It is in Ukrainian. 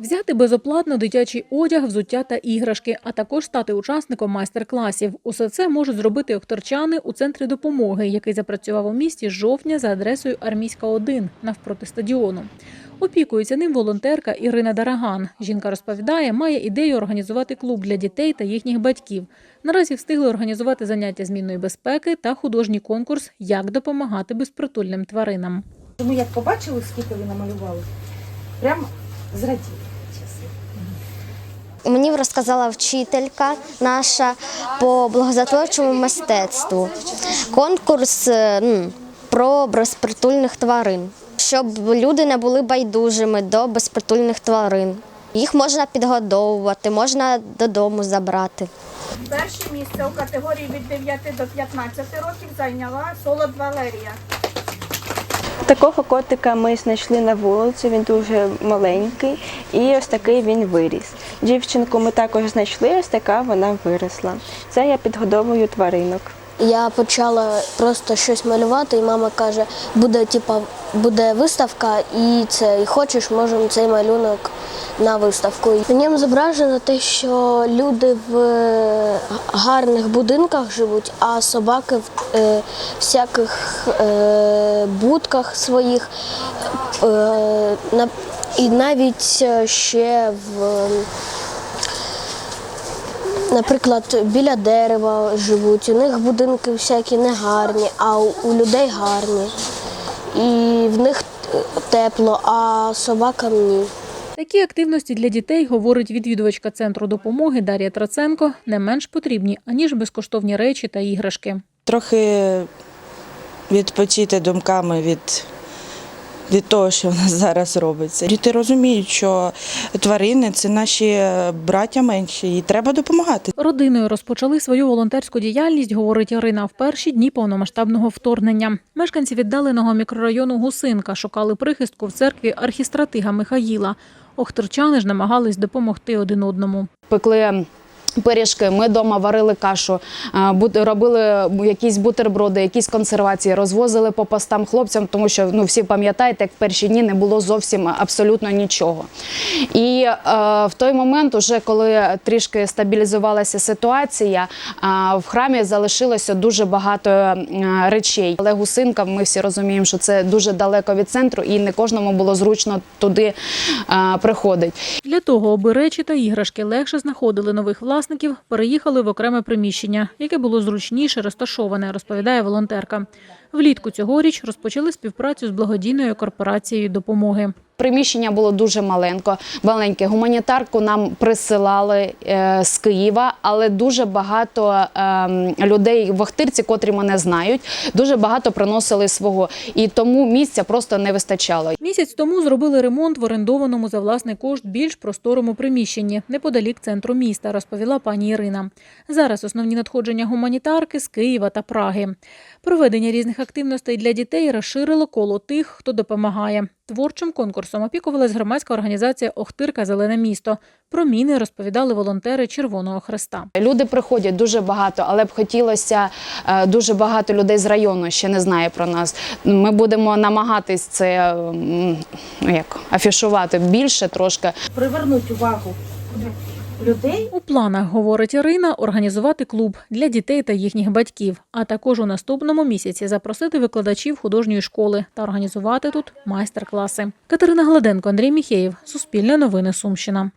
Взяти безоплатно дитячий одяг, взуття та іграшки, а також стати учасником майстер-класів. Усе це можуть зробити охторчани у центрі допомоги, який запрацював у місті з жовтня за адресою Армійська 1 навпроти стадіону. Опікується ним волонтерка Ірина Дараган. Жінка розповідає, має ідею організувати клуб для дітей та їхніх батьків. Наразі встигли організувати заняття змінної безпеки та художній конкурс Як допомагати безпритульним тваринам. Тому як побачили, скільки ви намалювали, прям зраділи. чесно. Мені розказала вчителька наша по благозатворчому мистецтву. Конкурс е, про безпритульних тварин, щоб люди не були байдужими до безпритульних тварин. Їх можна підгодовувати, можна додому забрати. Перше місце у категорії від 9 до 15 років зайняла Солод Валерія. Такого котика ми знайшли на вулиці, він дуже маленький, і ось такий він виріс. Дівчинку ми також знайшли, ось така вона виросла. Це я підгодовую тваринок. Я почала просто щось малювати, і мама каже, буде типа буде виставка, і це і хочеш, можемо цей малюнок на виставку. В ньому зображено те, що люди в е, гарних будинках живуть, а собаки в е, всяких е, будках своїх. Е, на, і навіть е, ще в. Наприклад, біля дерева живуть, у них будинки всякі негарні, а у людей гарні. І в них тепло, а собакам ні. Такі активності для дітей, говорить відвідувачка центру допомоги Дар'я Траценко, не менш потрібні, аніж безкоштовні речі та іграшки. трохи відпочити думками від, від того, що в нас зараз робиться. Діти розуміють, що тварини це наші браття менші, і треба допомагати. Родиною розпочали свою волонтерську діяльність, говорить Ірина, в перші дні повномасштабного вторгнення. Мешканці віддаленого мікрорайону Гусинка шукали прихистку в церкві архістратига Михаїла. Охтерчани ж намагались допомогти один одному. пекли. Пиріжки, ми вдома варили кашу, робили якісь бутерброди, якісь консервації, розвозили по постам хлопцям, тому що ну всі пам'ятаєте, як в перші дні не було зовсім абсолютно нічого. І е, в той момент, уже коли трішки стабілізувалася ситуація, а, в храмі залишилося дуже багато е, речей. Але гусинка, ми всі розуміємо, що це дуже далеко від центру, і не кожному було зручно туди е, приходити. Для того, аби речі та іграшки легше знаходили нових власників, переїхали в окреме приміщення, яке було зручніше розташоване, розповідає волонтерка. Влітку цьогоріч розпочали співпрацю з благодійною корпорацією допомоги. Приміщення було дуже маленько, маленьке. Гуманітарку нам присилали е, з Києва, але дуже багато е, людей в Охтирці, котрі мене знають, дуже багато приносили свого. І тому місця просто не вистачало. Місяць тому зробили ремонт в орендованому за власний кошт більш просторому приміщенні неподалік центру міста, розповіла пані Ірина. Зараз основні надходження гуманітарки з Києва та Праги. Проведення різних активностей для дітей розширило коло тих, хто допомагає. Творчим конкурсом опікувалась громадська організація Охтирка Зелене місто. Про міни розповідали волонтери Червоного Хреста. Люди приходять дуже багато, але б хотілося е, дуже багато людей з району ще не знає про нас. Ми будемо намагатись це ну, як афішувати більше трошки. Привернуть увагу людей У планах, говорить Ірина, організувати клуб для дітей та їхніх батьків, а також у наступному місяці запросити викладачів художньої школи та організувати тут майстер-класи. Катерина Гладенко, Андрій Міхеєв, Суспільне новини Сумщина.